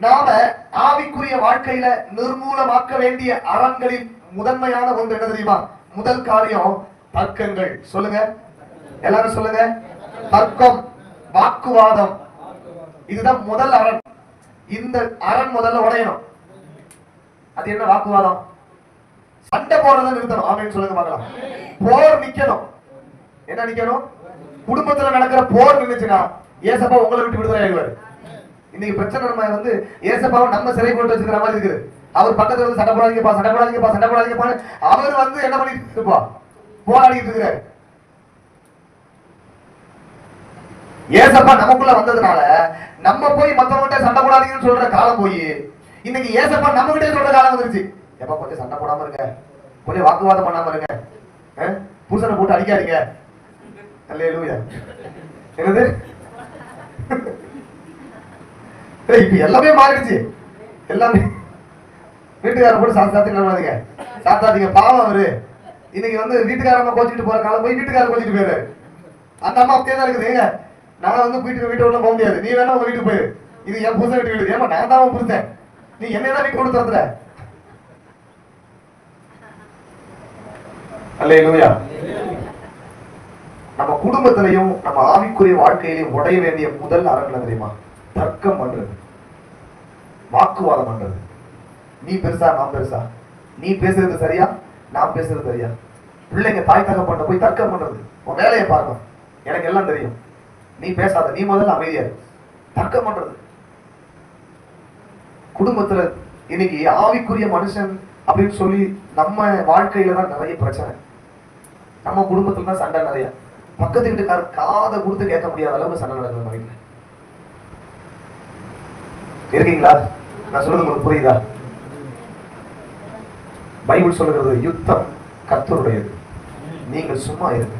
நாம ஆவிக்குரிய வாழ்க்கையில நிர்மூலமாக்க வேண்டிய அறங்களில் முதன்மையான ஒன்று என்ன தெரியுமா? முதல் காரியம் தர்க்கங்கள். சொல்லுங்க. எல்லாரும் சொல்லுங்க. தர்க்கம் வாக்குவாதம். இதுதான் முதல் அரண். இந்த அரண் முதல்ல உடையணும். அது என்ன வாக்குவாதம்? சண்டை போடுறதை நிறுத்தணும். ஆமென்னு சொல்லுங்க பார்க்கலாம். போர் நிக்கணும். என்ன நிக்கணும்? குடும்பத்துல நடக்கிற போர் நின்றுச்சுன்னா ஏசப்பா உங்களை விட்டு விடுதலை ஆயிடுவாரு. இன்னைக்கு பிரச்சனை நம்ம வந்து ஏசப்பாவை நம்ம சிறை போட்டு வச்சுக்கிற மாதிரி இருக்குது. அவர் பக்கத்துல வந்து சண்டை போடாதீங்கப்பா சண்டை போடாதீங்கப்பா சண்டை போடாதீங்கப்பா அவர் வந்து என்ன பண்ணிட்டு இருப்பா போராடிட்டு இருக்கிறாரு. ஏசப்பா நமக்குள்ள வந்ததுனால நம்ம போய் மத்தவங்கிட்ட சண்டை போடாதீங்கன்னு சொல்ற காலம் போய் இன்னைக்கு ஏசப்பா நம்ம கிட்டே சொல்ற காலம் வந்துருச்சு. எப்பா கொஞ்சம் சண்டை போடாம இருங்க. கொஞ்சம் வாக்குவாதம் பண்ணாம இருங்க. அஹ்? புருஷனை போட்டு அடிக்காதீங்க. அல்லேலூயா. என்னது? இப்ப எல்லாமே மாறிடுச்சு. எல்லாமே. வீட்டுக்கார போட்டு சாத்து சாத்தி நடவாதீங்க சாத்தாதீங்க பாவம் அவரு. இன்னைக்கு வந்து வீட்டுக்காரம்மா கோச்சிட்டு போற காலம் போய் வீட்டுக்காரர் கோச்சிட்டு போயிரு. அந்த அம்மா அப்படியே தான் இருக்குதுங்க நான் வந்து வீட்டுக்கு வீட்டு உள்ள போக முடியாது. நீ வேணா உங்க வீட்டுக்கு போயிரு. இது என் புருஷன் வீட்டு வீடு. ஏமா நான் தான் உன் நீ என்ன தான் வீட்டு கொண்டு திறந்துற அல்லேலூயா. நம்ம குடும்பத்திலையும் நம்ம ஆவிக்குரிய வாழ்க்கையிலையும் உடைய வேண்டிய முதல் அரண் தெரியுமா? தர்க்கம் பண்றது. வாக்குவாதம் பண்றது. நீ பெருசா நான் பெருசா? நீ பேசுறது சரியா? நான் பேசுறது சரியா? பிள்ளைங்க தாய் தகப்பட்ட போய் தர்க்கம் பண்றது. உன் வேலையை பார்க்கணும் எனக்கு எல்லாம் தெரியும். நீ பேசாத. நீ முதல்ல அமைதியா தர்க்கம் பண்றது. குடும்பத்துல இன்னைக்கு ஆவிக்குரிய மனுஷன் அப்படின்னு சொல்லி நம்ம வாழ்க்கையில தான் நிறைய பிரச்சனை. நம்ம குடும்பத்துல தான் சண்டை நிறைய. பக்கத்து வீட்டுக்காரர் காதை கொடுத்து கேட்க முடியாத அளவுக்கு சண்டை நடக்குது நம்ம இருக்கீங்களா? நான் சொல்றது உங்களுக்கு புரியுதா? பைபிள் சொல்லுகிறது யுத்தம் கத்தருடையது நீங்கள் சும்மா இருங்க.